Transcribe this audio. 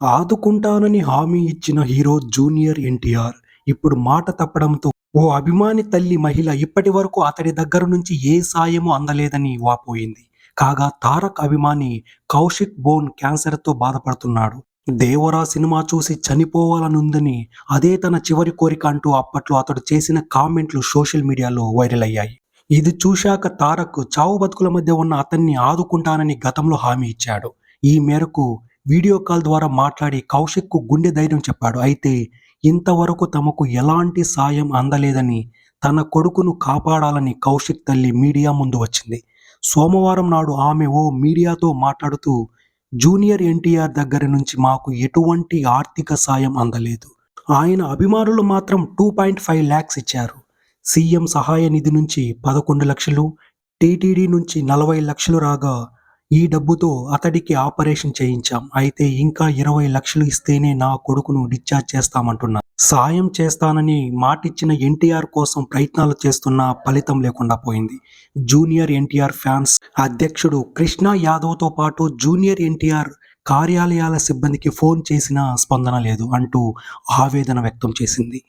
ఆదుకుంటానని హామీ ఇచ్చిన hero junior NTR. ఇప్పుడు మాట తప్పడంతో ఓ అభిమాని తల్లి మహిళ ఇప్పటి వరకు అతడి దగ్గర నుంచి ఏ సాయము అందలేదని వాపోయింది. కాగా తారక్ అభిమాని కౌశిక్ బోన్ క్యాన్సర్తో బాధపడుతున్నాడు. దేవరా సినిమా చూసి చనిపోవాలనుందని అదే తన చివరి కోరిక అంటూ అప్పట్లో అతడు చేసిన కామెంట్లు సోషల్ మీడియాలో వైరల్ అయ్యాయి. ఇది చూశాక తారక్ చావు బతుకుల మధ్య ఉన్న అతన్ని ఆదుకుంటానని గతంలో హామీ ఇచ్చాడు. ఈ మేరకు వీడియో కాల్ ద్వారా మాట్లాడి కౌశిక్కు గుండె ధైర్యం చెప్పాడు. అయితే ఇంతవరకు తమకు ఎలాంటి సాయం అందలేదని తన కొడుకును కాపాడాలని కౌశిక్ తల్లి మీడియా ముందు వచ్చింది. సోమవారం నాడు ఆమె ఓ మీడియాతో మాట్లాడుతూ జూనియర్ ఎన్టీఆర్ దగ్గర నుంచి మాకు ఎటువంటి ఆర్థిక సాయం అందలేదు. ఆయన అభిమానులు మాత్రం టూ పాయింట్ ఫైవ్ ల్యాక్స్ ఇచ్చారు. సీఎం సహాయ నిధి నుంచి పదకొండు లక్షలు టీటీడీ నుంచి నలభై లక్షలు రాగా ఈ డబ్బుతో అతడికి ఆపరేషన్ చేయించాం. అయితే ఇంకా ఇరవై లక్షలు ఇస్తేనే నా కొడుకును డిశ్చార్జ్ చేస్తామంటున్నారు. సాయం చేస్తానని మాటిచ్చిన ఎన్టీఆర్ కోసం ప్రయత్నాలు చేస్తున్నా ఫలితం లేకుండా పోయింది. జూనియర్ ఎన్టీఆర్ ఫ్యాన్స్ అధ్యక్షుడు కృష్ణ యాదవ్తో పాటు జూనియర్ ఎన్టీఆర్ కార్యాలయాల సిబ్బందికి ఫోన్ చేసినా స్పందన లేదు అంటూ ఆవేదన వ్యక్తం చేసింది.